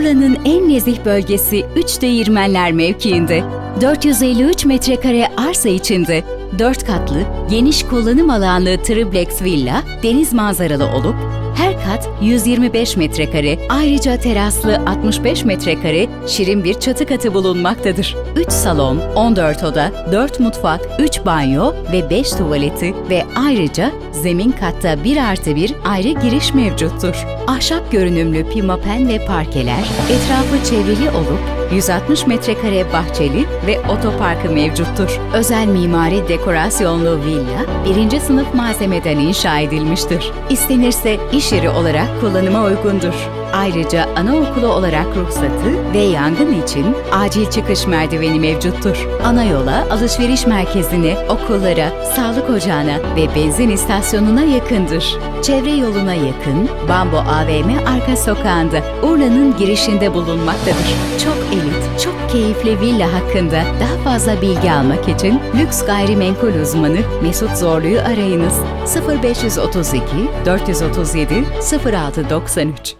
Urla'nın en nezih bölgesi Üç Değirmenler mevkiinde. 453 metrekare arsa içinde 4 katlı, geniş kullanım alanlı triplex villa deniz manzaralı olup her kat 125 metrekare, ayrıca teraslı 65 metrekare şirin bir çatı katı bulunmaktadır. 3 salon, 14 oda, 4 mutfak, 3 banyo ve 5 tuvaleti ve ayrıca zemin katta 1 artı 1 ayrı giriş mevcuttur. Ahşap görünümlü pimapen ve parkeler etrafı çevrili olup 160 metrekare bahçeli ve otoparkı mevcuttur. Özel mimari dekorasyonlu villa, birinci sınıf malzemeden inşa edilmiştir. İstenirse iş yeri olarak kullanıma uygundur. Ayrıca anaokulu olarak ruhsatı ve yangın için acil çıkış merdiveni mevcuttur. Ana yola, alışveriş merkezine, okullara, sağlık ocağına ve benzin istasyonuna yakındır. Çevre yoluna yakın, Bambo AVM arka sokağında Urla'nın girişinde bulunmaktadır. Çok elit, çok keyifli villa hakkında daha fazla bilgi almak için lüks gayrimenkul uzmanı Mesut Zorlu'yu arayınız. 0532 437 0693